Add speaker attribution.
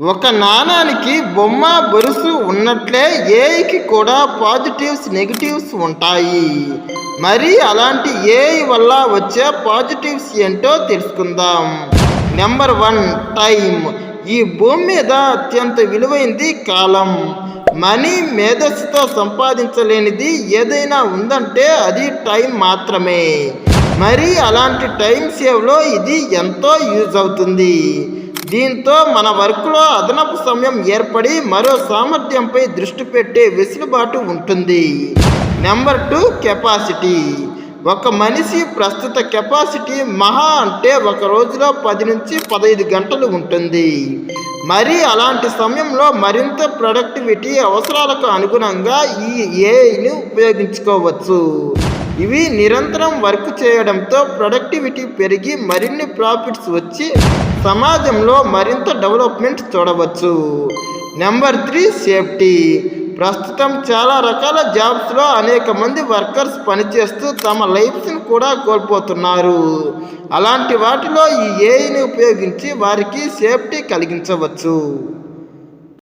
Speaker 1: ఒక నాణానికి బొమ్మ బొరుసు ఉన్నట్లే ఏఐకి కూడా పాజిటివ్స్ నెగిటివ్స్ ఉంటాయి. మరి అలాంటి ఏఐ వల్ల వచ్చే పాజిటివ్స్ ఏంటో తెలుసుకుందాం. నెంబర్ వన్ టైం ఈ భూమి మీద అత్యంత విలువైంది కాలం. మనీ మేధస్సుతో సంపాదించలేనిది ఏదైనా ఉందంటే అది టైం మాత్రమే. మరి అలాంటి టైం సేవ్లో ఇది ఎంతో యూజ్ అవుతుంది. దీంతో మన వర్క్లో అదనపు సమయం ఏర్పడి మరో సామర్థ్యంపై దృష్టి పెట్టే వెసులుబాటు ఉంటుంది. Number two capacity. ఒక మనిషి ప్రస్తుత కెపాసిటీ మహా అంటే ఒక రోజులో పది నుంచి పదహైదు గంటలు ఉంటుంది. మరి అలాంటి సమయంలో మరింత ప్రొడక్టివిటీ అవసరాలకు అనుగుణంగా ఈ ఏఐని ఉపయోగించుకోవచ్చు. ఇవి నిరంతరం వర్క్ చేయడంతో ప్రొడక్టివిటీ పెరిగి మరిన్ని ప్రాఫిట్స్ వచ్చి సమాజంలో మరింత డెవలప్మెంట్ చూడవచ్చు. Number three safety. ప్రస్తుతం చాలా రకాల జాబ్స్లో అనేక మంది వర్కర్స్ పనిచేస్తూ తమ లైఫ్స్ని కూడా కోల్పోతున్నారు. అలాంటి వాటిలో ఈ ఏఐని ఉపయోగించి వారికి సేఫ్టీ కలిగించవచ్చు.